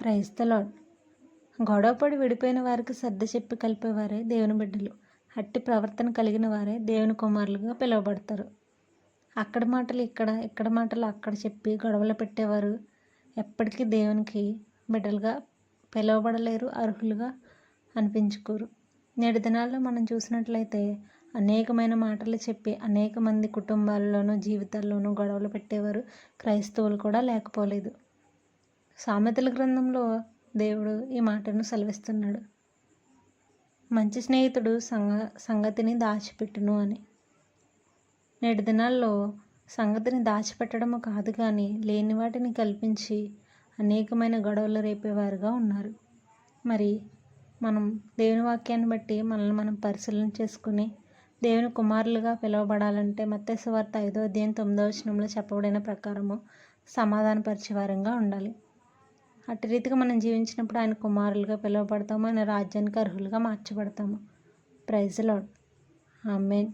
క్రైస్తలాడ్. గొడవపడి విడిపోయిన వారికి సర్ది చెప్పి కలిపేవారే దేవుని బిడ్డలు. అట్టి ప్రవర్తన కలిగిన వారే దేవుని కుమారులుగా పిలువబడతారు. అక్కడ మాటలు ఇక్కడ ఇక్కడ మాటలు అక్కడ చెప్పి గొడవలు పెట్టేవారు. ఎప్పటికీ దేవునికి బిడ్డలుగా పిలువబడలేరు అర్హులుగా అనిపించుకోరు. నేటి దినాల్లో మనం చూసినట్లయితే అనేకమైన మాటలు చెప్పి అనేక మంది కుటుంబాల్లోనూ జీవితాల్లోనూ గొడవలు పెట్టేవారు. క్రైస్తవులు కూడా లేకపోలేదు. సామెతల గ్రంథంలో దేవుడు ఈ మాటను సెలవిస్తున్నాడు. మంచి స్నేహితుడు సంగ సంగతిని దాచిపెట్టును అని. నేటి దినాల్లో సంగతిని దాచిపెట్టడము కాదు కానీ లేని వాటిని కల్పించి అనేకమైన గొడవలు రేపేవారుగా ఉన్నారు. మరి మనం దేవుని వాక్యాన్ని బట్టి మనల్ని మనం పరిశీలన చేసుకుని దేవుని కుమారులుగా పిలువబడాలంటే మత్తేసు వార్త ఐదో అధ్యాయం తొమ్మిదో వచనంలో చెప్పబడిన ప్రకారము సమాధానపరిచే వారంగా ఉండాలి. అటు రీతిగా మనం జీవించినప్పుడు ఆయన కుమారులుగా పిలువబడతాము ఆయన రాజ్యానికి అర్హులుగా మార్చబడతాము. Praise lord amen